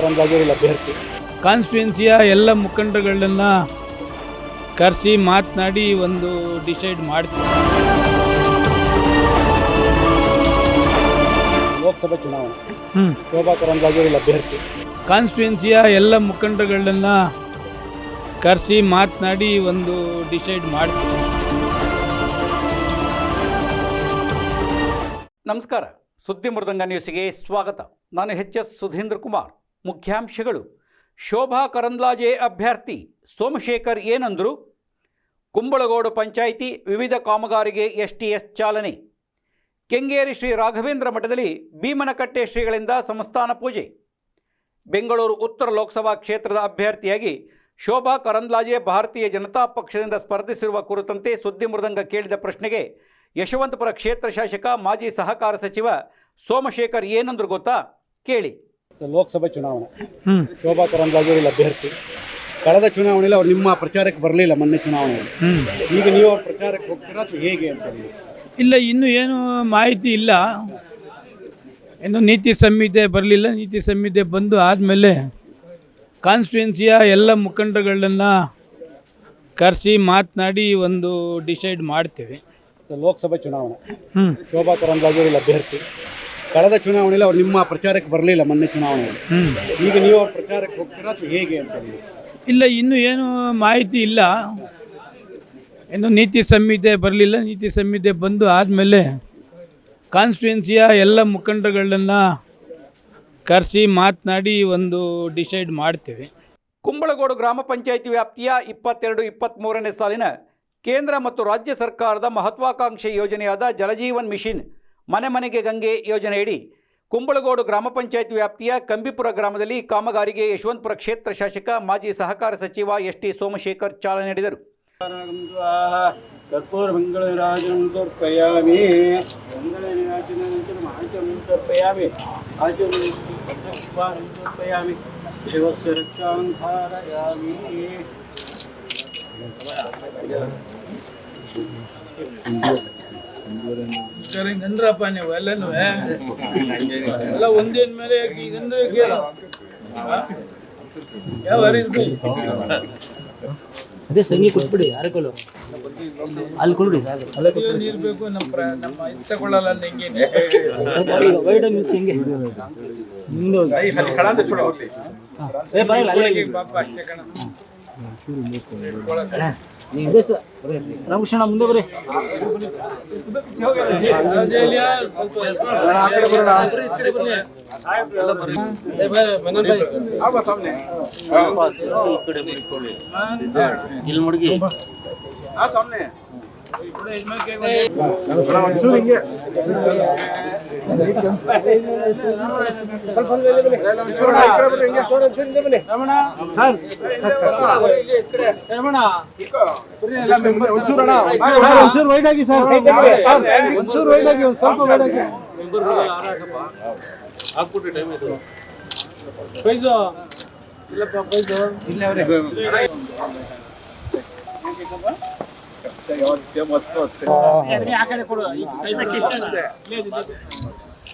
ಹ್ಮ್. ಅಭ್ಯರ್ಥಿ ಕಾನ್ಸ್ಟಿಟ್ಯೂನ್ಸಿಯ ಎಲ್ಲ ಮುಖಂಡರುಗಳನ್ನ ಕರೆಸಿ ಮಾತನಾಡಿ ಒಂದು ಡಿಸೈಡ್ ಮಾಡ್ತೀವಿ. ಲೋಕಸಭೆ ಚುನಾವಣೆ. ಹ್ಮ್. ಶೋಭಾ ಕರಂದ್ಲಾಜೆ ಅಭ್ಯರ್ಥಿ ಕಾನ್ಸ್ಟಿಟ್ಯೂನ್ಸಿಯ ಎಲ್ಲ ಮುಖಂಡರುಗಳನ್ನ ಕರೆಸಿ ಮಾತನಾಡಿ ಒಂದು ಡಿಸೈಡ್ ಮಾಡ್ತೀವಿ. ನಮಸ್ಕಾರ. ಸುದ್ದಿ ಮೃದಂಗ ನ್ಯೂಸ್ಗೆ ಸ್ವಾಗತ. ನಾನು ಎಚ್ ಎಸ್ ಸುಧೀಂದ್ರ ಕುಮಾರ್. ಮುಖ್ಯಾಂಶಗಳು. ಶೋಭಾ ಕರಂದ್ಲಾಜೆ ಅಭ್ಯರ್ಥಿ ಸೋಮಶೇಖರ್ ಏನಂದರು, ಕುಂಬಳಗೋಡು ಪಂಚಾಯಿತಿ ವಿವಿಧ ಕಾಮಗಾರಿಗೆ ಎಸ್ ಟಿ ಎಸ್ ಚಾಲನೆ. ಕೆಂಗೇರಿ ಶ್ರೀ ರಾಘವೇಂದ್ರ ಮಠದಲ್ಲಿ ಭೀಮನಕಟ್ಟೆ ಶ್ರೀಗಳಿಂದ ಸಂಸ್ಥಾನ ಪೂಜೆ. ಬೆಂಗಳೂರು ಉತ್ತರ ಲೋಕಸಭಾ ಕ್ಷೇತ್ರದ ಅಭ್ಯರ್ಥಿಯಾಗಿ ಶೋಭಾ ಕರಂದ್ಲಾಜೆ ಭಾರತೀಯ ಜನತಾ ಪಕ್ಷದಿಂದ ಸ್ಪರ್ಧಿಸಿರುವ ಕುರಿತಂತೆ ಸುದ್ದಿ ಮೃದಂಗ ಕೇಳಿದ ಪ್ರಶ್ನೆಗೆ ಯಶವಂತಪುರ ಕ್ಷೇತ್ರ ಶಾಸಕ, ಮಾಜಿ ಸಹಕಾರ ಸಚಿವ ಸೋಮಶೇಖರ್ ಏನಂದ್ರು ಗೊತ್ತಾ? ಕೇಳಿ. ಲೋಕಸಭೆ ಚುನಾವಣೆ. ಶೋಭಾ ಶೋಭಾ ಕರಂದ್ಲಾಜೆ ಅಭ್ಯರ್ಥಿ. ಕಳೆದ ಚುನಾವಣೆಯಲ್ಲಿ ಅವ್ರು ನಿಮ್ಮ ಪ್ರಚಾರಕ್ಕೆ ಬರಲಿಲ್ಲ ಮೊನ್ನೆ ಚುನಾವಣೆಯಲ್ಲಿ. ಈಗ ನೀವು ಅವ್ರ ಪ್ರಚಾರಕ್ಕೆ ಹೋಗ್ತೀರಾ ಅಥವಾ ಹೇಗೆ ಅಂತ ಹೇಳಿ? ಇಲ್ಲ ಇನ್ನೂ ಏನು ಮಾಹಿತಿ ಇಲ್ಲ. ಇನ್ನು ನೀತಿ ಸಂಹಿತೆ ಬರಲಿಲ್ಲ ನೀತಿ ಸಂಹಿತೆ ಬಂದು ಆದಮೇಲೆ ಕಾನ್ಸ್ಟಿಟ್ಯೂನ್ಸಿಯ ಎಲ್ಲ ಮುಖಂಡರುಗಳನ್ನ ಕರೆಸಿ ಮಾತನಾಡಿ ಒಂದು ಡಿಸೈಡ್ ಮಾಡ್ತೀವಿ. ಲೋಕಸಭೆ ಚುನಾವಣೆ. ಶೋಭಾ ಕರಂದ್ಲಾಜೆ ಅಭ್ಯರ್ಥಿ. ಕಳೆದ ಚುನಾವಣೆಯಲ್ಲಿ ಅವ್ರು ನಿಮ್ಮ ಪ್ರಚಾರಕ್ಕೆ ಬರಲಿಲ್ಲ ಮೊನ್ನೆ ಚುನಾವಣೆಯಲ್ಲಿ. ಈಗ ನೀವು ಅವ್ರ ಪ್ರಚಾರಕ್ಕೆ ಹೋಗ್ತೀರಾ ಅಥವಾ ಹೇಗೆ ಅಂತ ಹೇಳಿ? ಇಲ್ಲ ಇನ್ನೂ ಏನು ಮಾಹಿತಿ ಇಲ್ಲ. ಇನ್ನು ನೀತಿ ಸಂಹಿತೆ ಬರಲಿಲ್ಲ. ನೀತಿ ಸಂಹಿತೆ ಬಂದು ಆದಮೇಲೆ ಕಾನ್ಸ್ಟಿಟ್ಯೂನ್ಸಿಯ ಎಲ್ಲ ಮುಖಂಡಗಳನ್ನ ಕರೆಸಿ ಮಾತನಾಡಿ ಒಂದು ಡಿಸೈಡ್ ಮಾಡ್ತೀವಿ. ಕುಂಬಳಗೋಡು ಗ್ರಾಮ ಪಂಚಾಯಿತಿ ವ್ಯಾಪ್ತಿಯ ಇಪ್ಪತ್ತೆರಡು ಇಪ್ಪತ್ತ್ಮೂರನೇ ಸಾಲಿನ ಕೇಂದ್ರ ಮತ್ತು ರಾಜ್ಯ ಸರ್ಕಾರದ ಮಹತ್ವಾಕಾಂಕ್ಷೆ ಯೋಜನೆಯಾದ ಜಲಜೀವನ್ ಮಿಷನ್ ಮನೆ ಮನೆಗೆ ಗಂಗೆ ಯೋಜನೆಯಡಿ ಕುಂಬಳಗೋಡು ಗ್ರಾಮ ಪಂಚಾಯತ್ ವ್ಯಾಪ್ತಿಯ ಕಂಬಿಪುರ ಗ್ರಾಮದಲ್ಲಿ ಕಾಮಗಾರಿಗೆ ಯಶವಂತಪುರ ಕ್ಷೇತ್ರ ಶಾಸಕ ಮಾಜಿ ಸಹಕಾರ ಸಚಿವ ಎಸ್ ಟಿ ಸೋಮಶೇಖರ್ ಚಾಲನೆ ನೀಡಿದರು. ಹಿಂಗಂದ್ರಪ್ಪ ನೀವು ಎಲ್ಲನೂ ಎಲ್ಲ ಒಂದೇನ್ ಮೇಲೆ ಹಿಂಗಂದ್ರೆ ಕೇಳ ಯಾವ ಅದೇ ಸಂಗಿ ಕೊಟ್ಬಿಡಿ ಯಾರಕ್ಕಲ್ಲ ಅಲ್ಲಿ ಕೊಡ್ಬಿಡಿ ಸಾಕು ನೀರು ಬೇಕು ನಮ್ಮ ನಮ್ಮ ಇದು ತಗೊಳ್ಳಲ್ಲ ಹಿಂಗೆ ವೈಟ್ ಮಿಲ್ಸ್ ಹಿಂಗೆ ನಿಮ್ದು ಹೋಗ್ಲಿ ಏ ಪರವಾಗಿಲ್ಲ ಅಲ್ಲೇ ಪಾಪ ಅಷ್ಟೇ ಕಣ ನೀವು ಇದೆ ಸರ್. ರಾಮಕೃಷ್ಣ ಮುಂದೆ ಬರ್ರಿ. ಇಲ್ಲಿ ಮುಡುಗಿ ಒಂಚೂರು ವೈಟ್ ಆಗಿ ಸರ್ ಒಂಚೂರು ವೈಟ್ ಆಗಿ ಒಂದು ಸ್ವಲ್ಪ ವೈಟ್ ಆಗಿ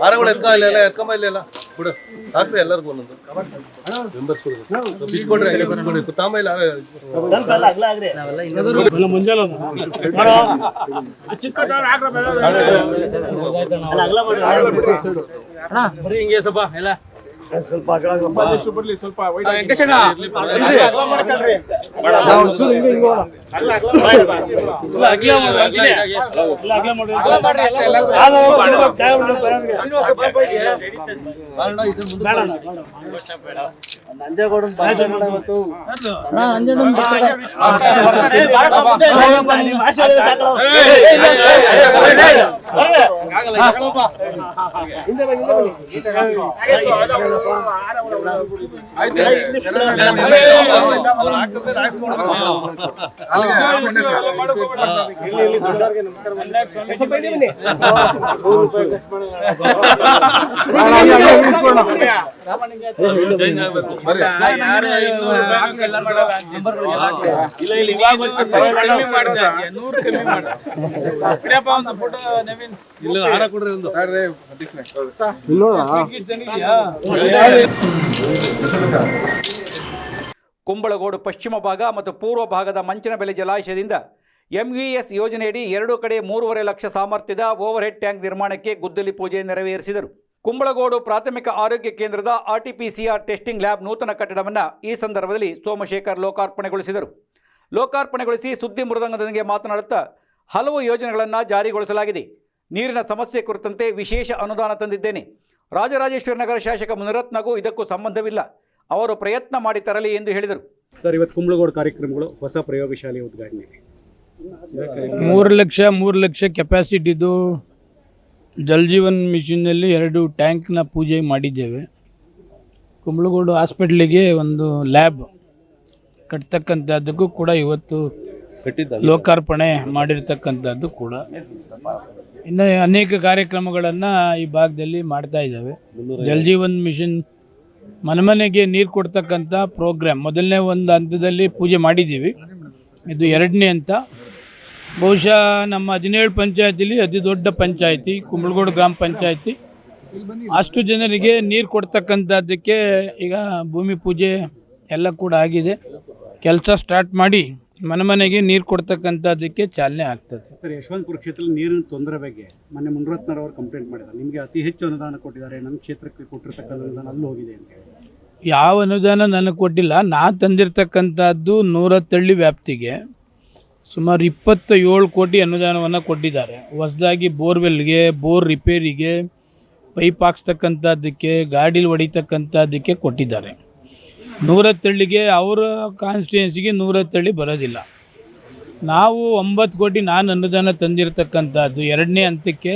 ಹಾರಗಳು ಎತ್ಕ ಇಲ್ಲ ಎತ್ಕೊಂಬ ಇಲ್ಲ ಬಿಡು ಹಾಕ್ರಿ ಎಲ್ಲರಿಗೂ ಒಂದೊಂದು ಮೆಂಬರ್ಸ್ ಬಿಟ್ಕೊಡ್ರಿ ಹಂಗೆ ಬಿಟ್ಕೊಡ್ರಿ ತಾಂಬ ಇಲ್ಲ ಹಿಂಗೆ ಸ್ವಲ್ಪ ಎಲ್ಲ ಸ್ವಲ್ಪ ಬರ್ಲಿ ಸ್ವಲ್ಪ ನಂಜೇಗೌಡ ಇಲ್ಲ ಇವಾಗ ನೂರು ಕಮ್ಮಿ ಮಾಡ ಬಿಡಪ್ಪ ಒಂದು ಫೋಟೋ ನವೀನ್ ಇಲ್ಲ ಹಾರ ಕೊಡ್ರಿ ಒಂದು ಕುಂಬಳಗೋಡು ಪಶ್ಚಿಮ ಭಾಗ ಮತ್ತು ಪೂರ್ವ ಭಾಗದ ಮಂಚನಬೆಲೆ ಜಲಾಶಯದಿಂದ ಎಂವಿಎಸ್ ಯೋಜನೆಯಡಿ ಎರಡು ಕಡೆ ಮೂರುವರೆ ಲಕ್ಷ ಸಾಮರ್ಥ್ಯದ ಓವರ್ ಹೆಡ್ ಟ್ಯಾಂಕ್ ನಿರ್ಮಾಣಕ್ಕೆ ಗುದ್ದಲಿ ಪೂಜೆ ನೆರವೇರಿಸಿದರು. ಕುಂಬಳಗೋಡು ಪ್ರಾಥಮಿಕ ಆರೋಗ್ಯ ಕೇಂದ್ರದ ಆರ್ಟಿಪಿಸಿಆರ್ ಟೆಸ್ಟಿಂಗ್ ಲ್ಯಾಬ್ ನೂತನ ಕಟ್ಟಡವನ್ನು ಈ ಸಂದರ್ಭದಲ್ಲಿ ಸೋಮಶೇಖರ್ ಲೋಕಾರ್ಪಣೆಗೊಳಿಸಿದರು. ಲೋಕಾರ್ಪಣೆಗೊಳಿಸಿ ಸುದ್ದಿ ಮೃದಂಗದೊಂದಿಗೆ ಮಾತನಾಡುತ್ತಾ ಹಲವು ಯೋಜನೆಗಳನ್ನು ಜಾರಿಗೊಳಿಸಲಾಗಿದೆ. ನೀರಿನ ಸಮಸ್ಯೆ ಕುರಿತಂತೆ ವಿಶೇಷ ಅನುದಾನ ತಂದಿದ್ದೇನೆ. ರಾಜರಾಜೇಶ್ವರ ನಗರ ಶಾಸಕ ಮುನಿರತ್ನಗೂ ಇದಕ್ಕೂ ಸಂಬಂಧವಿಲ್ಲ. ಅವರು ಪ್ರಯತ್ನ ಮಾಡಿ ತರಲಿ ಎಂದು ಹೇಳಿದರು. ಸರ್ ಇವತ್ತು ಕುಂಬಳಗೋಡು ಕಾರ್ಯಕ್ರಮಗಳು ಹೊಸ ಪ್ರಯೋಗಶಾಲೆ ಉದ್ಘಾಟನೆ. ಮೂರು ಲಕ್ಷ ಮೂರು ಲಕ್ಷ ಕೆಪಾಸಿಟಿದು ಜಲ್ ಜೀವನ್ ಮಿಷನ್ನಲ್ಲಿ ಎರಡು ಟ್ಯಾಂಕ್ನ ಪೂಜೆ ಮಾಡಿದ್ದೇವೆ. ಕುಂಬಳಗೋಡು ಹಾಸ್ಪಿಟ್ಲಿಗೆ ಒಂದು ಲ್ಯಾಬ್ ಕಟ್ತಕ್ಕಂಥದ್ದಕ್ಕೂ ಕೂಡ ಇವತ್ತು ಲೋಕಾರ್ಪಣೆ ಮಾಡಿರ್ತಕ್ಕಂಥದ್ದು ಕೂಡ. ಇನ್ನು ಅನೇಕ ಕಾರ್ಯಕ್ರಮಗಳನ್ನು ಈ ಭಾಗದಲ್ಲಿ ಮಾಡ್ತಾ ಇದ್ದಾವೆ. ಜಲ್ ಜೀವನ್ ಮಿಷನ್ ಮನೆಮನೆಗೆ ನೀರು ಕೊಡ್ತಕ್ಕಂಥ ಪ್ರೋಗ್ರಾಮ್. ಮೊದಲನೇ ಒಂದು ಹಂತದಲ್ಲಿ ಪೂಜೆ ಮಾಡಿದ್ದೀವಿ. ಇದು ಎರಡನೇ ಅಂತ ಬಹುಶಃ ನಮ್ಮ ಹದಿನೇಳು ಪಂಚಾಯತಿಲಿ ಅತಿ ದೊಡ್ಡ ಪಂಚಾಯತಿ ಕುಂಬಳಗೋಡು ಗ್ರಾಮ ಪಂಚಾಯತಿ. ಅಷ್ಟು ಜನರಿಗೆ ನೀರು ಕೊಡ್ತಕ್ಕಂಥದ್ದಕ್ಕೆ ಈಗ ಭೂಮಿ ಪೂಜೆ ಎಲ್ಲ ಕೂಡ ಆಗಿದೆ. ಕೆಲಸ ಸ್ಟಾರ್ಟ್ ಮಾಡಿ ಮನೆ ಮನೆಗೆ ನೀರು ಕೊಡ್ತಕ್ಕಂಥದ್ದಕ್ಕೆ ಚಾಲನೆ ಆಗ್ತದೆ. ಸರ್ ಯಶವಂತಪುರ ಕ್ಷೇತ್ರದಲ್ಲಿ ನೀರಿನ ತೊಂದರೆ ಬಗ್ಗೆ ಮೊನ್ನೆ ಮುನ್ರತ್ನರವರು ಕಂಪ್ಲೇಂಟ್ ಮಾಡಿದ್ದಾರೆ. ನಿಮಗೆ ಅತಿ ಹೆಚ್ಚು ಅನುದಾನ ಕೊಟ್ಟಿದ್ದಾರೆ ನಮ್ಮ ಕ್ಷೇತ್ರಕ್ಕೆ ಕೊಟ್ಟಿರ್ತಕ್ಕಂಥ ಅನುದಾನ ಅಲ್ಲಿ ಹೋಗಿದೆ ಅಂತ ಹೇಳಿ. ಯಾವ ಅನುದಾನ ನನಗೆ ಕೊಟ್ಟಿಲ್ಲ ನಾ ತಂದಿರತಕ್ಕಂಥದ್ದು ನೂರತ್ತಳ್ಳಿ ವ್ಯಾಪ್ತಿಗೆ ಸುಮಾರು ಇಪ್ಪತ್ತ ಏಳು ಕೋಟಿ ಅನುದಾನವನ್ನು ಕೊಟ್ಟಿದ್ದಾರೆ. ಹೊಸದಾಗಿ ಬೋರ್ವೆಲ್ಗೆ ಬೋರ್ ರಿಪೇರಿಗೆ ಪೈಪ್ ಹಾಕ್ಸ್ತಕ್ಕಂಥದ್ದಕ್ಕೆ ಗಾಡೀಲಿ ಹೊಡಿತಕ್ಕಂಥದ್ದಕ್ಕೆ ಕೊಟ್ಟಿದ್ದಾರೆ. ನೂರತ್ತಳ್ಳಿಗೆ ಅವರ ಕಾನ್ಸ್ಟಿಟ್ಯೂನ್ಸಿಗೆ ನೂರತ್ತಳ್ಳಿ ಬರೋದಿಲ್ಲ. ನಾವು ಒಂಬತ್ತು ಕೋಟಿ ನಾನು ಅನುದಾನ ತಂದಿರತಕ್ಕಂಥದ್ದು. ಎರಡನೇ ಹಂತಕ್ಕೆ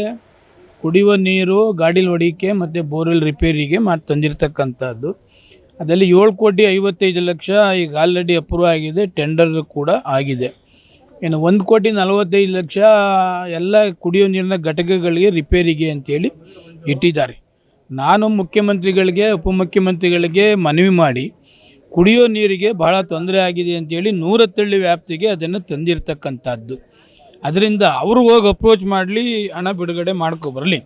ಕುಡಿಯುವ ನೀರು, ಗಾಡಿಲಿ ಹೊಡಿಕೆ ಮತ್ತು ಬೋರ್ವೆಲ್ ರಿಪೇರಿಗೆ ಮಾಡಿ ತಂದಿರತಕ್ಕಂಥದ್ದು. ಅದರಲ್ಲಿ ಏಳು ಕೋಟಿ ಐವತ್ತೈದು ಲಕ್ಷ ಈಗ ಆಲ್ರೆಡಿ ಅಪ್ರೂವ್ ಆಗಿದೆ ಟೆಂಡರ್ ಕೂಡ ಆಗಿದೆ. ಇನ್ನು ಒಂದು ಕೋಟಿ ನಲವತ್ತೈದು ಲಕ್ಷ ಎಲ್ಲ ಕುಡಿಯೋ ನೀರಿನ ಘಟಕಗಳಿಗೆ ರಿಪೇರಿಗೆ ಅಂತೇಳಿ ಇಟ್ಟಿದ್ದಾರೆ. ನಾನು ಮುಖ್ಯಮಂತ್ರಿಗಳಿಗೆ, ಉಪಮುಖ್ಯಮಂತ್ರಿಗಳಿಗೆ ಮನವಿ ಮಾಡಿ ಕುಡಿಯೋ ನೀರಿಗೆ ಬಹಳ ತೊಂದರೆ ಆಗಿದೆ ಅಂತೇಳಿ ನೂರತ್ತಳ್ಳಿ ವ್ಯಾಪ್ತಿಗೆ ಅದನ್ನು ತಂದಿರತಕ್ಕಂಥದ್ದು. ಅದರಿಂದ ಅವರು ಹೋಗಿ ಅಪ್ರೋಚ್ ಮಾಡಲಿ ಹಣ ಬಿಡುಗಡೆ ಮಾಡ್ಕೊಬರಲಿ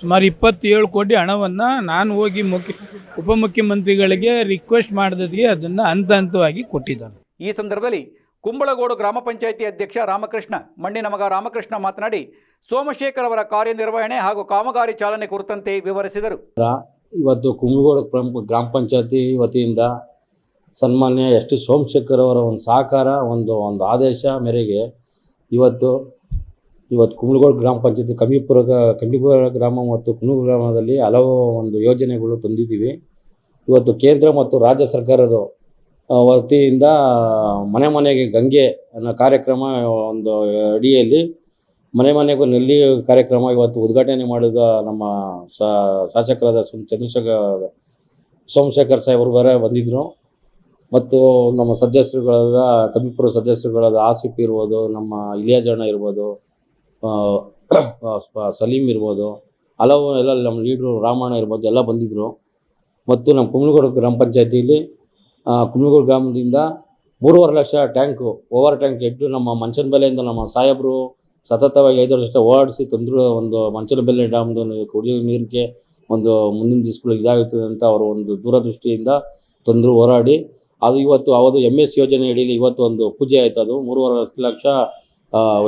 ಸುಮಾರು ಇಪ್ಪತ್ತೇಳು ಕೋಟಿ ಹಣವನ್ನು ನಾನು ಹೋಗಿ ಮುಖ್ಯ ಉಪಮುಖ್ಯಮಂತ್ರಿಗಳಿಗೆ ರಿಕ್ವೆಸ್ಟ್ ಮಾಡಿದ್ರಿಗೆ ಅದನ್ನು ಹಂತ ಹಂತವಾಗಿ ಕೊಟ್ಟಿದ್ದಾರೆ ಈ ಸಂದರ್ಭದಲ್ಲಿ ಕುಂಬಳಗೋಡು ಗ್ರಾಮ ಪಂಚಾಯಿತಿ ಅಧ್ಯಕ್ಷ ರಾಮಕೃಷ್ಣ ಮಣ್ಣಿನ ಮಗ ರಾಮಕೃಷ್ಣ ಮಾತನಾಡಿ ಸೋಮಶೇಖರ್ ಅವರ ಕಾರ್ಯನಿರ್ವಹಣೆ ಹಾಗೂ ಕಾಮಗಾರಿ ಚಾಲನೆ ಕುರಿತಂತೆ ವಿವರಿಸಿದರು. ಇವತ್ತು ಕುಂಬಳಗೋಡು ಗ್ರಾಮ ಪಂಚಾಯತಿ ವತಿಯಿಂದ ಸನ್ಮಾನ್ಯ ಎಸ್ ಟಿ ಸೋಮಶೇಖರ್ ಅವರ ಒಂದು ಸಹಕಾರ, ಒಂದು ಒಂದು ಆದೇಶ ಮೇರೆಗೆ ಇವತ್ತು ಇವತ್ತು ಕುಂಬಳಗೋಳ ಗ್ರಾಮ ಪಂಚಾಯತಿ ಕಮ್ಮಿಪುರ ಕಮ್ಮಿಪುರ ಗ್ರಾಮ ಮತ್ತು ಕುಂಬಳಗೋಡು ಗ್ರಾಮದಲ್ಲಿ ಹಲವು ಒಂದು ಯೋಜನೆಗಳು ತಂದಿದ್ದೀವಿ. ಇವತ್ತು ಕೇಂದ್ರ ಮತ್ತು ರಾಜ್ಯ ಸರ್ಕಾರದ ವತಿಯಿಂದ, ಮನೆ ಮನೆಗೆ ಗಂಗೆ ಅನ್ನೋ ಕಾರ್ಯಕ್ರಮ, ಒಂದು ಅಡಿಯಲ್ಲಿ ಮನೆ ಮನೆಗೂ ನಲ್ಲಿ ಕಾರ್ಯಕ್ರಮ ಇವತ್ತು ಉದ್ಘಾಟನೆ ಮಾಡಿದ ನಮ್ಮ ಶಾಸಕರಾದ ಸುಮ್, ಚಂದ್ರಶೇಖರ್, ಸೋಮಶೇಖರ್ ಸಾಹೇಬರು ಬೇರೆ ಬಂದಿದ್ದರು ಮತ್ತು ನಮ್ಮ ಸದಸ್ಯರುಗಳಾದ, ಕಬಿಪುರ ಸದಸ್ಯರುಗಳಾದ ಆಸಿಫ್ ಇರ್ಬೋದು, ನಮ್ಮ ಇಲಿಯಾಜಣ್ಣ ಇರ್ಬೋದು ಸಲೀಂ ಇರ್ಬೋದು, ಹಲವು ಎಲ್ಲ ನಮ್ಮ ಲೀಡ್ರು ರಾಮಣ್ಣ ಇರ್ಬೋದು, ಎಲ್ಲ ಬಂದಿದ್ದರು ಮತ್ತು ನಮ್ಮ ಕುಮ್ಳಗೋಡು ಗ್ರಾಮ ಪಂಚಾಯತಿಯಲ್ಲಿ ಕುಮ್ಳಗೋಡು ಗ್ರಾಮದಿಂದ ಮೂರುವರೆ ಲಕ್ಷ ಟ್ಯಾಂಕು, ಓವರ್ ಟ್ಯಾಂಕ್ ಇಟ್ಟು ನಮ್ಮ ಮಂಚನ ಬೆಲೆಯಿಂದ ನಮ್ಮ ಸಾಹೇಬರು ಸತತವಾಗಿ ಐದು ವರ್ಷ ಓಡಾಡಿಸಿ ತಂದ್ರು ಒಂದು ಮಂಚನ ಬೆಲೆ ಡ್ಯಾಮ್ದು ಕುಡಿಯೋ ನೀರಿಗೆ ಒಂದು ಮುಂದಿನ ದಿವಸಗಳು ಇದಾಗುತ್ತದೆ ಅಂತ ಅವರು ಒಂದು ದೂರದೃಷ್ಟಿಯಿಂದ ತಂದರು ಹೋರಾಡಿ ಅದು ಇವತ್ತು ಅವರು ಎಂ ಎಸ್ ಯೋಜನೆ ಅಡಿಯಲ್ಲಿ ಇವತ್ತು ಒಂದು ಪೂಜೆ ಆಯ್ತು ಅದು. ಮೂರುವರೆ ಲಕ್ಷ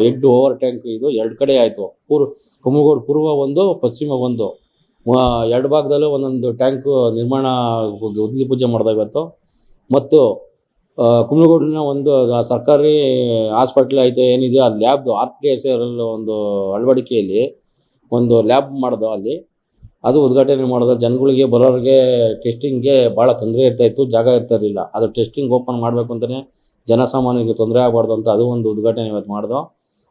ಎಡ್ಡು ಓವರ್ ಟ್ಯಾಂಕ್ ಇದು, ಎರಡು ಕಡೆ ಆಯಿತು. ಪೂರ್ವ, ಕುಮಗೋಡು ಪೂರ್ವ ಒಂದು, ಪಶ್ಚಿಮ ಒಂದು. ಎರಡು ಭಾಗದಲ್ಲೂ ಒಂದೊಂದು ಟ್ಯಾಂಕ್ ನಿರ್ಮಾಣ, ಉದ್ಲಿ ಪೂಜೆ ಮಾಡ್ದೆ ಇವತ್ತು. ಮತ್ತು ಕುಮಗೋಡಿನ ಒಂದು ಸರ್ಕಾರಿ ಹಾಸ್ಪಿಟ್ಲ್ ಐತೆ ಏನಿದೆಯೋ ಆ ಲ್ಯಾಬ್ದು, ಆರ್ ಟಿ ಎಸ್ ಒಂದು ಅಳವಡಿಕೆಯಲ್ಲಿ, ಒಂದು ಲ್ಯಾಬ್ ಮಾಡ್ದು ಅಲ್ಲಿ. ಅದು ಉದ್ಘಾಟನೆ ಮಾಡಿದ, ಜನಗಳಿಗೆ ಬರೋರಿಗೆ ಟೆಸ್ಟಿಂಗ್ಗೆ ಭಾಳ ತೊಂದರೆ ಇರ್ತಾಯಿತ್ತು ಜಾಗ ಇರ್ತಾ ಇರಲಿಲ್ಲ. ಅದು ಟೆಸ್ಟಿಂಗ್ ಓಪನ್ ಮಾಡಬೇಕು ಅಂತಲೇ ಜನಸಾಮಾನ್ಯರಿಗೆ ತೊಂದರೆ ಆಗಬಾರ್ದು ಅಂತ ಅದು ಒಂದು ಉದ್ಘಾಟನೆ ಇವತ್ತು ಮಾಡಿದ್ರು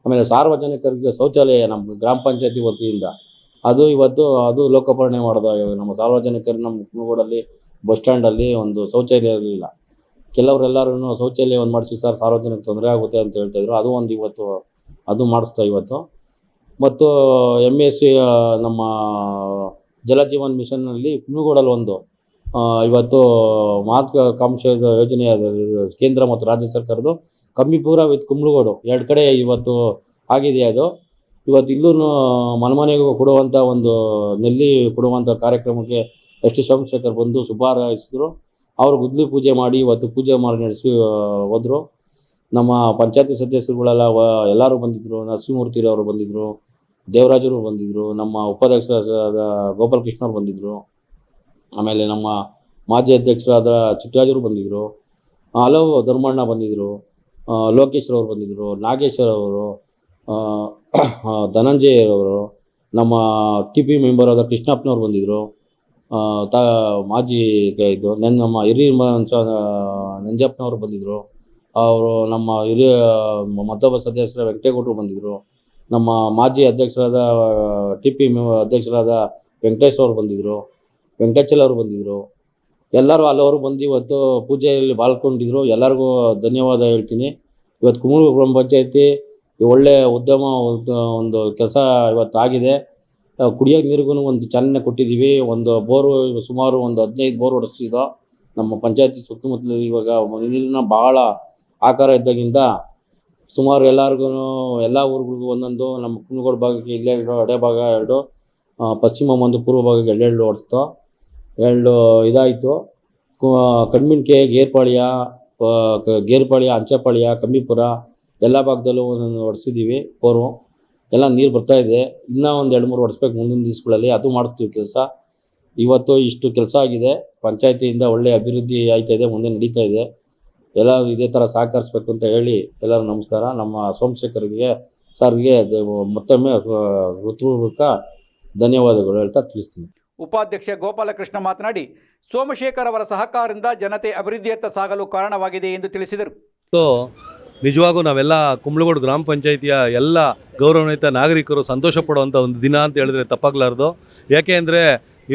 ಆಮೇಲೆ ಸಾರ್ವಜನಿಕರಿಗೆ ಶೌಚಾಲಯ ನಮ್ಮ ಗ್ರಾಮ ಪಂಚಾಯತಿ ವತಿಯಿಂದ. ಅದು ಇವತ್ತು, ಅದು ಲೋಕಾರ್ಪಣೆ ಮಾಡಿದ. ಇವಾಗ ನಮ್ಮ ಸಾರ್ವಜನಿಕರು ನಮ್ಮ ಕುಮಗೋಡಲ್ಲಿ ಬಸ್ ಸ್ಟ್ಯಾಂಡಲ್ಲಿ ಒಂದು ಶೌಚಾಲಯ ಇರಲಿಲ್ಲ. ಕೆಲವರೆಲ್ಲರೂ ಶೌಚಾಲಯ ಒಂದು ಮಾಡಿಸಿ, ಸರ್ ಸಾರ್ವಜನಿಕ ತೊಂದರೆ ಆಗುತ್ತೆ ಅಂತ ಹೇಳ್ತಾ ಇದ್ರು. ಅದು ಒಂದು ಇವತ್ತು, ಅದು ಮಾಡಿಸ್ತಾ ಇವತ್ತು. ಮತ್ತು ಎಂ ಎಸ್ ಸಿ ನಮ್ಮ ಜಲಜೀವನ್ ಮಿಷನ್ನಲ್ಲಿ ಕುಂದಗೋಡಲ್ಲಿ ಒಂದು ಇವತ್ತು ಮಹತ್ವಾಕಾಂಕ್ಷೆ ಯೋಜನೆ ಕೇಂದ್ರ ಮತ್ತು ರಾಜ್ಯ ಸರ್ಕಾರದ್ದು ಕಮ್ಮಿಪುರ ವಿತ್ ಕುಂಬ್ಳಗೋಡು ಎರಡು ಕಡೆ ಇವತ್ತು ಆಗಿದೆ ಅದು. ಇವತ್ತು ಇಲ್ಲೂ ಮನಮನೆಗೂ ಕೊಡುವಂಥ ಒಂದು, ನೆಲ್ಲಿ ಕೊಡುವಂಥ ಕಾರ್ಯಕ್ರಮಕ್ಕೆ ಎಸ್ ಟಿ ಸೋಮಶೇಖರ್ ಬಂದು ಶುಭಾರೈಸಿದ್ರು. ಅವರು ಗುದ್ಲಿ ಪೂಜೆ ಮಾಡಿ ಇವತ್ತು ಪೂಜೆ ಮಾಡಿ, ನಡೆಸಿ ಹೋದರು. ನಮ್ಮ ಪಂಚಾಯತಿ ಸದಸ್ಯರುಗಳೆಲ್ಲ ಎಲ್ಲರೂ ಬಂದಿದ್ದರು ನರಸಿಂಹಮೂರ್ತಿರವರು ಬಂದಿದ್ದರು ದೇವರಾಜರು ಬಂದಿದ್ದರು ನಮ್ಮ ಉಪಾಧ್ಯಕ್ಷರಾದ ಗೋಪಾಲಕೃಷ್ಣವ್ರು ಬಂದಿದ್ದರು ಆಮೇಲೆ ನಮ್ಮ ಮಾಜಿ ಅಧ್ಯಕ್ಷರಾದ ಚಿಕ್ಕರಾಜರು ಬಂದಿದ್ದರು ಹಲವು ಧರ್ಮಣ್ಣ ಬಂದಿದ್ದರು ಲೋಕೇಶ್ವರವ್ರು ಬಂದಿದ್ದರು ನಾಗೇಶ್ವರವರು ಧನಂಜಯರವರು ನಮ್ಮ ಟಿ ಪಿ ಮೆಂಬರ್ ಆದ ಕೃಷ್ಣಪ್ಪನವ್ರು ಬಂದಿದ್ದರು ತ, ಮಾಜಿ ಇದು, ನೆನ್, ನಮ್ಮ ಹಿರಿಯ ನಂಜಪ್ಪನವರು ಬಂದಿದ್ದರು ಅವರು ನಮ್ಮ ಹಿರಿಯ ಮತ್ತೊಬ್ಬ ಸದಸ್ಯರ ವೆಂಕಟೇಗೌಡರು ಬಂದಿದ್ದರು ನಮ್ಮ ಮಾಜಿ ಅಧ್ಯಕ್ಷರಾದ ಟಿ ಪಿ ಅಧ್ಯಕ್ಷರಾದ ವೆಂಕಟೇಶ್ ಅವರು ಬಂದಿದ್ದರು ವೆಂಕಟಾಚಲ ಅವರು ಬಂದಿದ್ದರು ಎಲ್ಲರೂ ಅಲ್ಲವರು ಬಂದು ಇವತ್ತು ಪೂಜೆಯಲ್ಲಿ ಬಾಳ್ಕೊಂಡಿದ್ರು ಎಲ್ಲರಿಗೂ ಧನ್ಯವಾದ ಹೇಳ್ತೀನಿ. ಇವತ್ತು ಕುಮೂರು ಗ್ರಾಮ ಪಂಚಾಯತಿ ಒಳ್ಳೆಯ ಉದ್ಯಮ, ಒಂದು- ಕೆಲಸ ಇವತ್ತು ಆಗಿದೆ. ಕುಡಿಯೋ ನೀರಿಗೂ ಒಂದು ಚಾಲನೆ ಕೊಟ್ಟಿದ್ದೀವಿ. ಒಂದು ಬೋರು ಸುಮಾರು ಒಂದು ಹದಿನೈದು ಬೋರ್ ಹೊಡೆಸಿದ್ದು ನಮ್ಮ ಪಂಚಾಯತಿ ಸುತ್ತಮುತ್ತಲು ಇವಾಗ ನೀರಿನ ಭಾಳ ಆಕಾರ ಇದ್ದಾಗಿಂದ ಸುಮಾರು ಎಲ್ಲರಿಗೂ, ಎಲ್ಲ ಊರುಗಳಿಗೂ ಒಂದೊಂದು, ನಮ್ಮ ಕುಂದಗೋಡ ಭಾಗಕ್ಕೆ ಇಲ್ಲೇ ಎರಡು ಎಡೆ ಭಾಗ ಎರಡು ಪಶ್ಚಿಮ ಒಂದು ಪೂರ್ವ ಭಾಗಕ್ಕೆ ಎರಡೆರಡು ಹೊಡೆಸ್ತು ಎರಡು ಇದಾಯಿತು. ಕಣ್ಮಿನ್ಕೆ ಗೇರ್ಪಾಳ್ಯ ಗೇರ್ಪಾಳ್ಯ, ಅಂಚೆಪಾಳ್ಯ, ಕಂಬಿಪುರ, ಎಲ್ಲ ಭಾಗದಲ್ಲೂ ಒಂದೊಂದು ಹೊಡೆಸಿದ್ದೀವಿ ಬೋರು ಎಲ್ಲ ನೀರು ಬರ್ತಾ ಇದೆ. ಇನ್ನೂ ಒಂದು ಎರಡು ಮೂರು ಹೊಡೆಸ್ಬೇಕು ಮುಂದಿನ ದಿವಸಗಳಲ್ಲಿ. ಅದು ಮಾಡಿಸ್ತೀವಿ ಕೆಲಸ. ಇವತ್ತು ಇಷ್ಟು ಕೆಲಸ ಆಗಿದೆ. ಪಂಚಾಯತಿಯಿಂದ ಒಳ್ಳೆಯ ಅಭಿವೃದ್ಧಿ ಆಯ್ತಾ ಇದೆ, ಮುಂದೆ ನಡೀತಾ ಇದೆ. ಎಲ್ಲರೂ ಇದೇ ಥರ ಸಹಕರಿಸ್ಬೇಕು ಅಂತ ಹೇಳಿ ಎಲ್ಲರೂ ನಮಸ್ಕಾರ. ನಮ್ಮ ಸೋಮಶೇಖರ್ಗೆ ಸರ್ಗೆ ಮತ್ತೊಮ್ಮೆ ಋತುಪೂರ್ವಕ ಹೃತ್ಪೂರ್ವಕ ಧನ್ಯವಾದಗಳು ಹೇಳ್ತಾ ತಿಳಿಸ್ತೀನಿ. ಉಪಾಧ್ಯಕ್ಷ ಗೋಪಾಲಕೃಷ್ಣ ಮಾತನಾಡಿ ಸೋಮಶೇಖರ್ ಅವರ ಸಹಕಾರದಿಂದ ಜನತೆ ಅಭಿವೃದ್ಧಿಯತ್ತ ಸಾಗಲು ಕಾರಣವಾಗಿದೆ ಎಂದು ತಿಳಿಸಿದರು. ಸೊ ನಿಜವಾಗೂ ನಾವೆಲ್ಲ ಕುಂಬ್ಳಗೋಡು ಗ್ರಾಮ ಪಂಚಾಯಿತಿಯ ಎಲ್ಲ ಗೌರವಾನ್ವಿತ ನಾಗರಿಕರು ಸಂತೋಷ ಪಡುವಂಥ ಒಂದು ದಿನ ಅಂತ ಹೇಳಿದ್ರೆ ತಪ್ಪಾಗಲಾರ್ದು. ಯಾಕೆ ಅಂದರೆ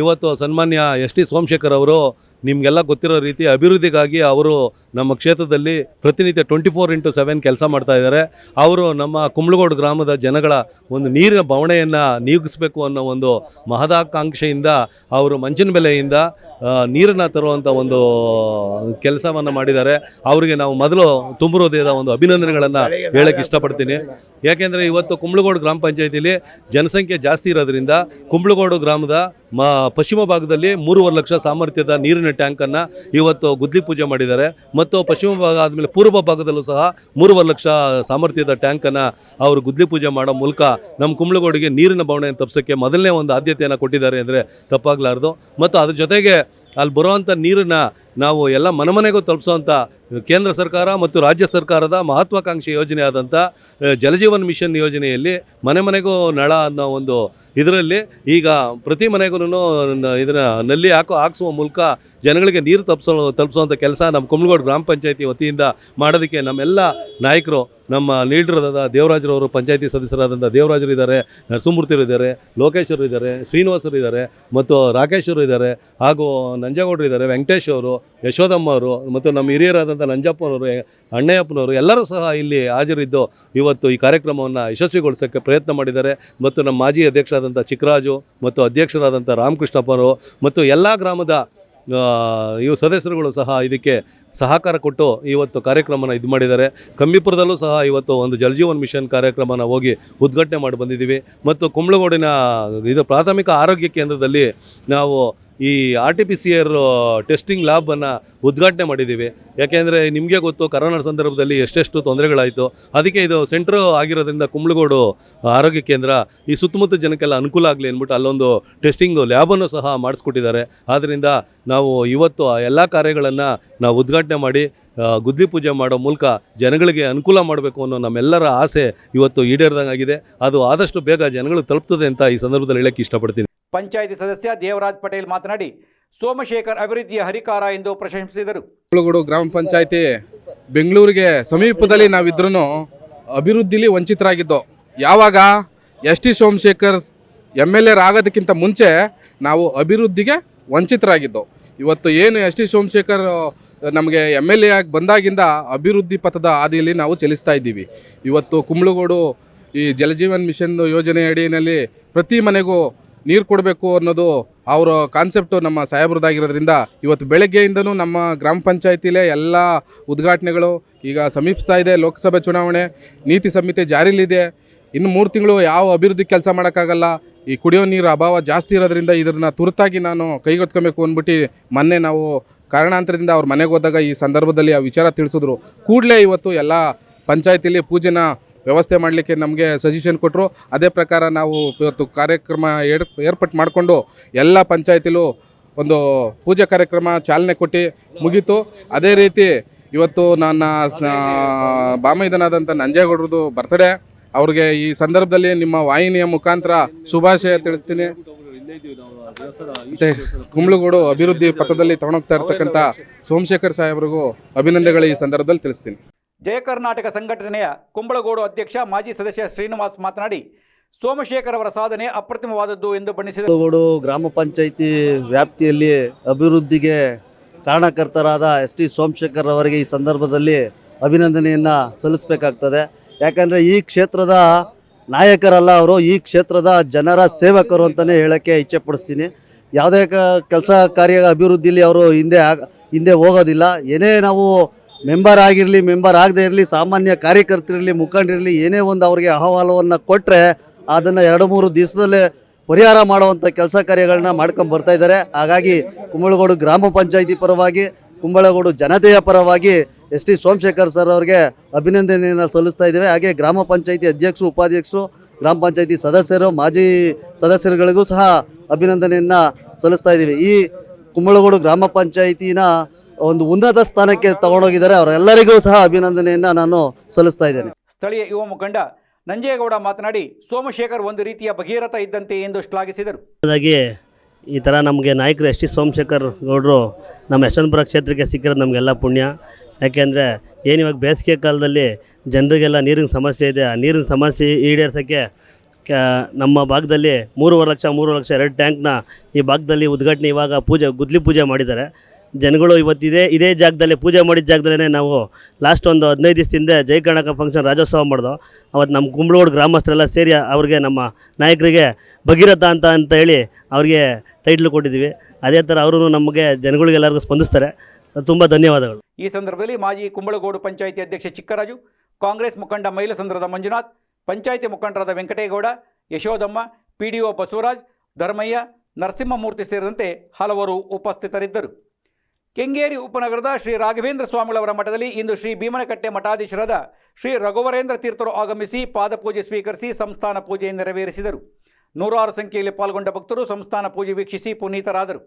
ಇವತ್ತು ಸನ್ಮಾನ್ಯ ಎಸ್ ಟಿ ಸೋಮಶೇಖರ್ ಅವರು ನಿಮಗೆಲ್ಲ ಗೊತ್ತಿರೋ ರೀತಿ ಅಭಿವೃದ್ಧಿಗಾಗಿ ಅವರು ನಮ್ಮ ಕ್ಷೇತ್ರದಲ್ಲಿ ಪ್ರತಿನಿತ್ಯ ಟ್ವೆಂಟಿ ಫೋರ್ ಇಂಟು ಸೆವೆನ್ ಕೆಲಸ ಮಾಡ್ತಾ ಇದ್ದಾರೆ. ಅವರು ನಮ್ಮ ಕುಂಬ್ಳಗೋಡು ಗ್ರಾಮದ ಜನಗಳ ಒಂದು ನೀರಿನ ಬವಣೆಯನ್ನು ನೀಗಿಸಬೇಕು ಅನ್ನೋ ಒಂದು ಮಹದಾಕಾಂಕ್ಷೆಯಿಂದ ಅವರು ಮಂಚಿನ ಬೆಲೆಯಿಂದ ನೀರನ್ನು ತರುವಂಥ ಒಂದು ಕೆಲಸವನ್ನು ಮಾಡಿದ್ದಾರೆ. ಅವರಿಗೆ ನಾವು ಮೊದಲು ತುಂಬ ಒಂದು ಅಭಿನಂದನೆಗಳನ್ನು ಹೇಳಕ್ಕೆ ಇಷ್ಟಪಡ್ತೀನಿ. ಯಾಕೆಂದರೆ ಇವತ್ತು ಕುಂಬ್ಳಗೋಡು ಗ್ರಾಮ ಪಂಚಾಯತಿಲಿ ಜನಸಂಖ್ಯೆ ಜಾಸ್ತಿ ಇರೋದ್ರಿಂದ ಕುಂಬ್ಳಗೋಡು ಗ್ರಾಮದ ಮ, ಪಶ್ಚಿಮ ಭಾಗದಲ್ಲಿ ಮೂರುವರೆ ಲಕ್ಷ ಸಾಮರ್ಥ್ಯದ ನೀರಿನ ಟ್ಯಾಂಕನ್ನು ಇವತ್ತು ಗುದ್ಲಿ ಪೂಜೆ ಮಾಡಿದ್ದಾರೆ. ಮತ್ತು ಪಶ್ಚಿಮ ಭಾಗ ಆದಮೇಲೆ ಪೂರ್ವ ಭಾಗದಲ್ಲೂ ಸಹ ಮೂರುವರೆ ಲಕ್ಷ ಸಾಮರ್ಥ್ಯದ ಟ್ಯಾಂಕನ್ನು ಅವರು ಗುದ್ಲಿ ಪೂಜೆ ಮಾಡೋ ಮೂಲಕ ನಮ್ಮ ಕುಂಬಳಗೋಡಿಗೆ ನೀರಿನ ಬವಣೆಯನ್ನು ತಪ್ಪಿಸೋಕ್ಕೆ ಮೊದಲನೇ ಒಂದು ಆದ್ಯತೆಯನ್ನು ಕೊಟ್ಟಿದ್ದಾರೆ ಅಂದರೆ ತಪ್ಪಾಗಲಾರ್ದು. ಮತ್ತು ಅದ್ರ ಜೊತೆಗೆ ಅಲ್ಲಿ ಬರುವಂಥ ನೀರನ್ನು ನಾವು ಎಲ್ಲ ಮನೆಮನೆಗೂ ತಲುಪಿಸುವಂಥ ಕೇಂದ್ರ ಸರ್ಕಾರ ಮತ್ತು ರಾಜ್ಯ ಸರ್ಕಾರದ ಮಹತ್ವಾಕಾಂಕ್ಷಿ ಯೋಜನೆ ಆದಂಥ ಜಲಜೀವನ್ ಮಿಷನ್ ಯೋಜನೆಯಲ್ಲಿ ಮನೆ ಮನೆಗೂ ನಳ ಅನ್ನೋ ಒಂದು ಇದರಲ್ಲಿ ಈಗ ಪ್ರತಿ ಮನೆಗೂ ಇದನ್ನು ನಲ್ಲಿ ಹಾಕೋ, ಹಾಕ್ಸುವ ಮೂಲಕ ಜನಗಳಿಗೆ ನೀರು ತಪ್ಪಿಸೋ ತಲುಪಿಸುವಂಥ ಕೆಲಸ ನಮ್ಮ ಕುಂಬ್ಳಗೋಡು ಗ್ರಾಮ ಪಂಚಾಯತಿ ವತಿಯಿಂದ ಮಾಡೋದಕ್ಕೆ ನಮ್ಮೆಲ್ಲ ನಾಯಕರು, ನಮ್ಮ ಲೀಡ್ರದಾದ ದೇವರಾಜರವರು ಪಂಚಾಯತಿ ಸದಸ್ಯರಾದಂಥ ದೇವರಾಜರು ಇದ್ದಾರೆ, ನರಸಿಂಹಮೂರ್ತಿರು ಇದ್ದಾರೆ ಲೋಕೇಶ್ವರು ಇದ್ದಾರೆ, ಶ್ರೀನಿವಾಸರು ಇದ್ದಾರೆ ಮತ್ತು ರಾಕೇಶ್ವರು ಇದ್ದಾರೆ ಹಾಗೂ ನಂಜೇಗೌಡರು ಇದ್ದಾರೆ, ವೆಂಕಟೇಶ್ ಅವರು ಯಶೋದಮ್ಮ ಅವರು ಮತ್ತು ನಮ್ಮ ಹಿರಿಯರಾದಂಥ ನಂಜಪ್ಪನವರು, ಅಣ್ಣಯ್ಯಪ್ಪನವರು ಎಲ್ಲರೂ ಸಹ ಇಲ್ಲಿ ಹಾಜರಿದ್ದು ಇವತ್ತು ಈ ಕಾರ್ಯಕ್ರಮವನ್ನು ಯಶಸ್ವಿಗೊಳಿಸೋಕ್ಕೆ ಪ್ರಯತ್ನ ಮಾಡಿದ್ದಾರೆ. ಮತ್ತು ನಮ್ಮ ಮಾಜಿ ಅಧ್ಯಕ್ಷರಾದಂಥ ಚಿಕ್ಕರಾಜು ಮತ್ತು ಅಧ್ಯಕ್ಷರಾದಂಥ ರಾಮಕೃಷ್ಣಪ್ಪನವರು ಮತ್ತು ಎಲ್ಲ ಗ್ರಾಮದ ಇವು ಸದಸ್ಯರುಗಳು ಸಹ ಇದಕ್ಕೆ ಸಹಕಾರ ಕೊಟ್ಟು ಇವತ್ತು ಕಾರ್ಯಕ್ರಮನ ಇದು ಮಾಡಿದ್ದಾರೆ. ಕಮ್ಮಿಪುರದಲ್ಲೂ ಸಹ ಇವತ್ತು ಒಂದು ಜಲಜೀವನ್ ಮಿಷನ್ ಕಾರ್ಯಕ್ರಮನ ಹೋಗಿ ಉದ್ಘಾಟನೆ ಮಾಡಿ ಬಂದಿದ್ದೀವಿ. ಮತ್ತು ಕುಂಬಳಗೋಡಿನ ಇದು ಪ್ರಾಥಮಿಕ ಆರೋಗ್ಯ ಕೇಂದ್ರದಲ್ಲಿ ನಾವು ಈ R T P C R testing ಲ್ಯಾಬನ್ನು ಉದ್ಘಾಟನೆ ಮಾಡಿದ್ದೀವಿ. ಯಾಕೆಂದರೆ ನಿಮಗೆ ಗೊತ್ತು ಕರೋನಾ ಸಂದರ್ಭದಲ್ಲಿ ಎಷ್ಟೆಷ್ಟು ತೊಂದರೆಗಳಾಯಿತು. ಅದಕ್ಕೆ ಇದು ಸೆಂಟ್ರ್ ಆಗಿರೋದ್ರಿಂದ ಕುಂಬಳಗೋಡು ಆರೋಗ್ಯ ಕೇಂದ್ರ ಈ ಸುತ್ತಮುತ್ತ ಜನಕ್ಕೆಲ್ಲ ಅನುಕೂಲ ಆಗಲಿ ಅಂದ್ಬಿಟ್ಟು ಅಲ್ಲೊಂದು ಟೆಸ್ಟಿಂಗ್ ಲ್ಯಾಬನ್ನು ಸಹ ಮಾಡಿಸ್ಕೊಟ್ಟಿದ್ದಾರೆ. ಆದ್ದರಿಂದ ನಾವು ಇವತ್ತು ಆ ಎಲ್ಲ ಕಾರ್ಯಗಳನ್ನು ನಾವು ಉದ್ಘಾಟನೆ ಮಾಡಿ ಗುದ್ದಿ ಪೂಜೆ ಮಾಡೋ ಮೂಲಕ ಜನಗಳಿಗೆ ಅನುಕೂಲ ಮಾಡಬೇಕು ಅನ್ನೋ ನಮ್ಮೆಲ್ಲರ ಆಸೆ ಇವತ್ತು ಈಡೇರಿದಂಗಾಗಿದೆ. ಅದು ಆದಷ್ಟು ಬೇಗ ಜನಗಳಿಗೆ ತಲುಪ್ತದೆ ಅಂತ ಈ ಸಂದರ್ಭದಲ್ಲಿ ಹೇಳಕ್ಕೆ ಇಷ್ಟಪಡ್ತೀನಿ. ಪಂಚಾಯಿತಿ ಸದಸ್ಯ ದೇವರಾಜ್ ಪಟೇಲ್ ಮಾತನಾಡಿ, ಸೋಮಶೇಖರ್ ಅಭಿವೃದ್ಧಿಯ ಹರಿಕಾರ ಎಂದು ಪ್ರಶಂಸಿಸಿದರು. ಕೋಳಗೋಡು ಗ್ರಾಮ ಪಂಚಾಯಿತಿ ಬೆಂಗಳೂರಿಗೆ ಸಮೀಪದಲ್ಲಿ ನಾವಿದ್ರೂ ಅಭಿವೃದ್ಧಿಲಿ ವಂಚಿತರಾಗಿದ್ದೋ. ಯಾವಾಗ S T Somashekar M L ಆಗೋದಕ್ಕಿಂತ ಮುಂಚೆ ನಾವು ಅಭಿವೃದ್ಧಿಗೆ ವಂಚಿತರಾಗಿದ್ದೋ. ಇವತ್ತು ಏನು ಎಸ್ ಟಿ ಸೋಮಶೇಖರ್ ನಮಗೆ ಎಂ ಎಲ್ ಎ ಆಗಿ ಬಂದಾಗಿಂದ ಅಭಿವೃದ್ಧಿ ಪಥದ ಹಾದಿಯಲ್ಲಿ ನಾವು ಚಲಿಸ್ತಾ ಇದ್ದೀವಿ. ಇವತ್ತು ಕುಂಬಳಗೋಡು ಈ ಜಲಜೀವನ್ ಮಿಷನ್ ಯೋಜನೆ ಅಡಿಯಲ್ಲಿ ಪ್ರತಿ ಮನೆಗೂ ನೀರು ಕೊಡಬೇಕು ಅನ್ನೋದು ಅವರ ಕಾನ್ಸೆಪ್ಟು ನಮ್ಮ ಸಾಹೇಬ್ರದ್ದಾಗಿರೋದ್ರಿಂದ ಇವತ್ತು ಬೆಳಗ್ಗೆಯಿಂದನೂ ನಮ್ಮ ಗ್ರಾಮ ಪಂಚಾಯತಿಲೇ ಎಲ್ಲ ಉದ್ಘಾಟನೆಗಳು ಈಗ ಸಮೀಪಿಸ್ತಾ ಇದೆ ಲೋಕಸಭೆ ಚುನಾವಣೆ, ನೀತಿ ಸಂಹಿತೆ ಜಾರಿಲಿದೆ. ಇನ್ನು ಮೂರು ತಿಂಗಳು ಯಾವ ಅಭಿವೃದ್ಧಿ ಕೆಲಸ ಮಾಡೋಕ್ಕಾಗಲ್ಲ. ಈ ಕುಡಿಯೋ ನೀರು ಅಭಾವ ಜಾಸ್ತಿ ಇರೋದ್ರಿಂದ ಇದನ್ನು ತುರ್ತಾಗಿ ನಾನು ಕೈಗೆತ್ಕೊಬೇಕು ಅಂದ್ಬಿಟ್ಟು ಮೊನ್ನೆ ನಾವು ಕಾರಣಾಂತರದಿಂದ ಅವ್ರ ಮನೆಗೆ ಹೋದಾಗ ಈ ಸಂದರ್ಭದಲ್ಲಿ ಆ ವಿಚಾರ ತಿಳಿಸಿದ್ರು. ಕೂಡಲೇ ಇವತ್ತು ಎಲ್ಲ ಪಂಚಾಯತಿಲಿ ಪೂಜೆನ ವ್ಯವಸ್ಥೆ ಮಾಡಲಿಕ್ಕೆ ನಮಗೆ ಸಜೆಷನ್ ಕೊಟ್ಟರು ಅದೇ ಪ್ರಕಾರ ನಾವು ಇವತ್ತು ಕಾರ್ಯಕ್ರಮ ಏರ್, ಏರ್ಪಾಟ್ ಮಾಡಿಕೊಂಡು ಎಲ್ಲ ಪಂಚಾಯತಿಲೂ ಒಂದು ಪೂಜೆ ಕಾರ್ಯಕ್ರಮ ಚಾಲನೆ ಕೊಟ್ಟು ಮುಗೀತು. ಅದೇ ರೀತಿ ಇವತ್ತು ನನ್ನ ಬಾಮೈದನಾದಂಥ ನಂಜೇಗೌಡರದು ಬರ್ತಡೇ ಅವ್ರಿಗೆ ಈ ಸಂದರ್ಭದಲ್ಲಿ ನಿಮ್ಮ ವಾಹಿನಿಯ ಮುಖಾಂತರ ಶುಭಾಶಯ ತಿಳಿಸ್ತೀನಿ. ಮತ್ತೆ ಕುಂಬ್ಳಗೋಡು ಅಭಿವೃದ್ಧಿ ಪಥದಲ್ಲಿ ತಗೊಂಡೋಗ್ತಾ ಇರ್ತಕ್ಕಂಥ ಸೋಮಶೇಖರ್ ಸಾಹೇಬ್ರಿಗೂ ಅಭಿನಂದನೆಗಳು ಈ ಸಂದರ್ಭದಲ್ಲಿ ತಿಳಿಸ್ತೀನಿ. ಜಯ ಕರ್ನಾಟಕ ಸಂಘಟನೆಯ ಕುಂಬಳಗೋಡು ಅಧ್ಯಕ್ಷ ಮಾಜಿ ಸದಸ್ಯ ಶ್ರೀನಿವಾಸ್ ಮಾತನಾಡಿ, ಸೋಮಶೇಖರ್ ಅವರ ಸಾಧನೆ ಅಪ್ರತಿಮವಾದದ್ದು ಎಂದು ಬಣ್ಣಿಸಿದರು. ಕುಂಬಳಗೋಡು ಗ್ರಾಮ ಪಂಚಾಯಿತಿ ವ್ಯಾಪ್ತಿಯಲ್ಲಿ ಅಭಿವೃದ್ಧಿಗೆ ಕಾರಣಕರ್ತರಾದ ಎಸ್ ಟಿ ಸೋಮಶೇಖರ್ ಅವರಿಗೆ ಈ ಸಂದರ್ಭದಲ್ಲಿ ಅಭಿನಂದನೆಯನ್ನು ಸಲ್ಲಿಸಬೇಕಾಗ್ತದೆ. ಯಾಕಂದರೆ ಈ ಕ್ಷೇತ್ರದ ನಾಯಕರಲ್ಲ ಅವರು, ಈ ಕ್ಷೇತ್ರದ ಜನರ ಸೇವಕರು ಅಂತಲೇ ಹೇಳೋಕ್ಕೆ ಇಚ್ಛೆಪಡಿಸ್ತೀನಿ ಯಾವುದೇ ಕ, ಕೆಲಸ ಕಾರ್ಯ ಅಭಿವೃದ್ಧಿಯಲ್ಲಿ ಅವರು ಹಿಂದೆ ಹಿಂದೆ ಹೋಗೋದಿಲ್ಲ. ಏನೇ ನಾವು ಮೆಂಬರ್ ಆಗಿರಲಿ, ಮೆಂಬರ್ ಆಗದೇ ಇರಲಿ, ಸಾಮಾನ್ಯ ಕಾರ್ಯಕರ್ತರಿರಲಿ ಮುಖಂಡಿರಲಿ ಏನೇ ಒಂದು ಅವರಿಗೆ ಅಹವಾಲವನ್ನು ಕೊಟ್ಟರೆ ಅದನ್ನು ಎರಡು ಮೂರು ದಿವಸದಲ್ಲೇ ಪರಿಹಾರ ಮಾಡುವಂಥ ಕೆಲಸ ಕಾರ್ಯಗಳನ್ನ ಮಾಡ್ಕೊಂಡು ಬರ್ತಾ ಇದ್ದಾರೆ. ಹಾಗಾಗಿ ಕುಂಬಳಗೋಡು ಗ್ರಾಮ ಪಂಚಾಯಿತಿ ಪರವಾಗಿ, ಕುಂಬಳಗೋಡು ಜನತೆಯ ಪರವಾಗಿ ಎಸ್ ಟಿ ಸೋಮಶೇಖರ್ ಸರ್ ಅವರಿಗೆ ಅಭಿನಂದನೆಯನ್ನು ಸಲ್ಲಿಸ್ತಾ ಇದ್ದೇವೆ. ಹಾಗೆ ಗ್ರಾಮ ಪಂಚಾಯಿತಿ ಅಧ್ಯಕ್ಷರು, ಉಪಾಧ್ಯಕ್ಷರು, ಗ್ರಾಮ ಪಂಚಾಯಿತಿ ಸದಸ್ಯರು, ಮಾಜಿ ಸದಸ್ಯರುಗಳಿಗೂ ಸಹ ಅಭಿನಂದನೆಯನ್ನು ಸಲ್ಲಿಸ್ತಾ ಇದ್ದೀವಿ. ಈ ಕುಂಬಳಗೋಡು ಗ್ರಾಮ ಪಂಚಾಯಿತಿನ ಒಂದು ಉನ್ನತ ಸ್ಥಾನಕ್ಕೆ ತಗೊಂಡೋಗಿದ್ದಾರೆ. ಅವರೆಲ್ಲರಿಗೂ ಸಹ ಅಭಿನಂದನೆಯನ್ನು ನಾನು ಸಲ್ಲಿಸ್ತಾ ಇದ್ದೇನೆ. ಸ್ಥಳೀಯ ಯುವ ಮುಖಂಡ ನಂಜೇಗೌಡ ಮಾತನಾಡಿ ಸೋಮಶೇಖರ್ ಒಂದು ರೀತಿಯ ಭಗೀರಥ ಇದ್ದಂತೆ ಎಂದು ಶ್ಲಾಘಿಸಿದರು. ಹಾಗಾಗಿ ಈ ಥರ ನಮಗೆ ನಾಯಕರು ಎಸ್ ಟಿ ಸೋಮಶೇಖರ್ ಗೌಡರು ನಮ್ಮ ಯಶವಂತಪುರ ಕ್ಷೇತ್ರಕ್ಕೆ ಸಿಕ್ಕಿರೋದು ನಮಗೆಲ್ಲ ಪುಣ್ಯ. ಯಾಕೆಂದರೆ ಏನು ಇವಾಗ ಬೇಸಿಗೆ ಕಾಲದಲ್ಲಿ ಜನರಿಗೆಲ್ಲ ನೀರಿನ ಸಮಸ್ಯೆ ಇದೆ. ಆ ನೀರಿನ ಸಮಸ್ಯೆ ಈಡೇರ್ಸೋಕ್ಕೆ ಕ ನಮ್ಮ ಭಾಗದಲ್ಲಿ ಮೂರುವರೆ ಲಕ್ಷ ಮೂರುವರೆ ಲಕ್ಷ ಎರಡು ಟ್ಯಾಂಕ್ನ ಈ ಭಾಗದಲ್ಲಿ ಉದ್ಘಾಟನೆ ಇವಾಗ ಪೂಜೆ ಗುದ್ಲಿ ಪೂಜೆ ಮಾಡಿದ್ದಾರೆ. ಜನಗಳು ಇವತ್ತಿದೆ, ಇದೇ ಜಾಗದಲ್ಲಿ, ಪೂಜೆ ಮಾಡಿದ ಜಾಗದಲ್ಲೇ ನಾವು ಲಾಸ್ಟ್ ಒಂದು ಹದಿನೈದು ದಿವಸದಿಂದ ಜೈ ಕರ್ನಾಟಕ ಫಂಕ್ಷನ್ ರಾಜ್ಯೋತ್ಸವ ಮಾಡ್ದೋ. ಅವತ್ತು ನಮ್ಮ ಕುಂಬಳಗೋಡು ಗ್ರಾಮಸ್ಥರೆಲ್ಲ ಸೇರಿ ಅವ್ರಿಗೆ ನಮ್ಮ ನಾಯಕರಿಗೆ ಭಗೀರಥ ಅಂತ ಅಂತ ಹೇಳಿ ಅವ್ರಿಗೆ ಟೈಟ್ಲು ಕೊಟ್ಟಿದ್ದೀವಿ. ಅದೇ ಥರ ಅವರು ನಮಗೆ ಜನಗಳಿಗೆಲ್ಲರಿಗೂ ಸ್ಪಂದಿಸ್ತಾರೆ. ತುಂಬ ಧನ್ಯವಾದಗಳು. ಈ ಸಂದರ್ಭದಲ್ಲಿ ಮಾಜಿ ಕುಂಬಳಗೋಡು ಪಂಚಾಯಿತಿ ಅಧ್ಯಕ್ಷ ಚಿಕ್ಕರಾಜು, ಕಾಂಗ್ರೆಸ್ ಮುಖಂಡ ಮೈಲಸಂದ್ರದ ಮಂಜುನಾಥ್, ಪಂಚಾಯಿತಿ ಮುಖಂಡರಾದ ವೆಂಕಟೇಗೌಡ ಯಶೋದಮ್ಮ ಒ ಬಸವರಾಜ್, ಧರ್ಮಯ್ಯ, ನರಸಿಂಹಮೂರ್ತಿ ಸೇರಿದಂತೆ ಹಲವರು ಉಪಸ್ಥಿತರಿದ್ದರು. ಕೆಂಗೇರಿ ಉಪನಗರದ ಶ್ರೀ ರಾಘವೇಂದ್ರ ಸ್ವಾಮಿಗಳವರ ಮಠದಲ್ಲಿ ಇಂದು ಶ್ರೀ ಭೀಮನಕಟ್ಟೆ ಮಠಾಧೀಶರಾದ ಶ್ರೀ ರಘುವರೇಂದ್ರ ತೀರ್ಥರು ಆಗಮಿಸಿ ಪಾದಪೂಜೆ ಸ್ವೀಕರಿಸಿ ಸಂಸ್ಥಾನ ಪೂಜೆ ನೆರವೇರಿಸಿದರು. ನೂರಾರು ಸಂಖ್ಯೆಯಲ್ಲಿ ಪಾಲ್ಗೊಂಡ ಭಕ್ತರು ಸಂಸ್ಥಾನ ಪೂಜೆ ವೀಕ್ಷಿಸಿ ಪುನೀತರಾದರು.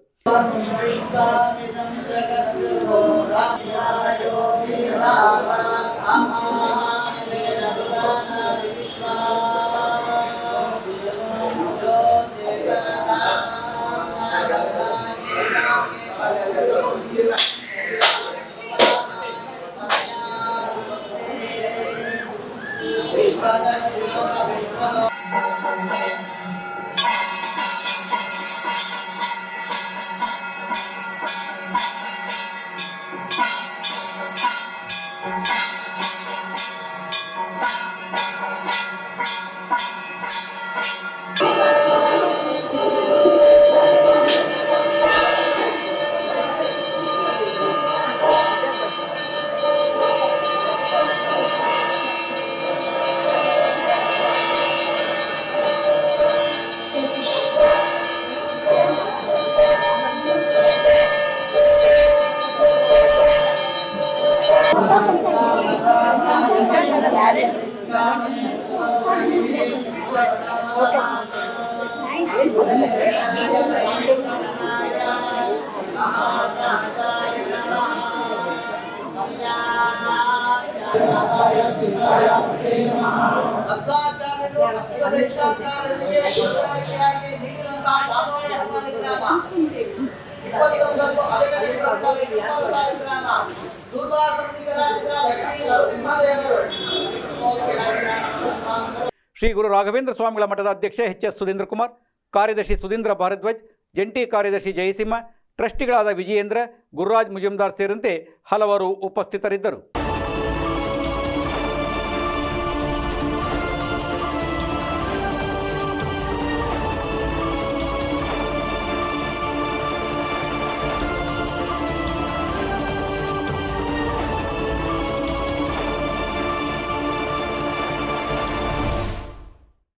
ಶ್ರೀ ಗುರು ರಾಘವೇಂದ್ರ ಸ್ವಾಮಿಗಳ ಮಠದ ಅಧ್ಯಕ್ಷ ಎಚ್ ಎಸ್ ಸುಧೀಂದ್ರ ಕುಮಾರ್, ಕಾರ್ಯದರ್ಶಿ ಸುಧೀಂದ್ರ ಭಾರದ್ವಾಜ್, ಜಂಟಿ ಕಾರ್ಯದರ್ಶಿ ಜಯಸಿಂಹ ಟ್ರಸ್ಟಿಗಳಾದ ವಿಜಯೇಂದ್ರ, ಗುರುರಾಜ್ ಮುಜುಮ್ದಾರ್ ಸೇರಿದಂತೆ ಹಲವರು ಉಪಸ್ಥಿತರಿದ್ದರು.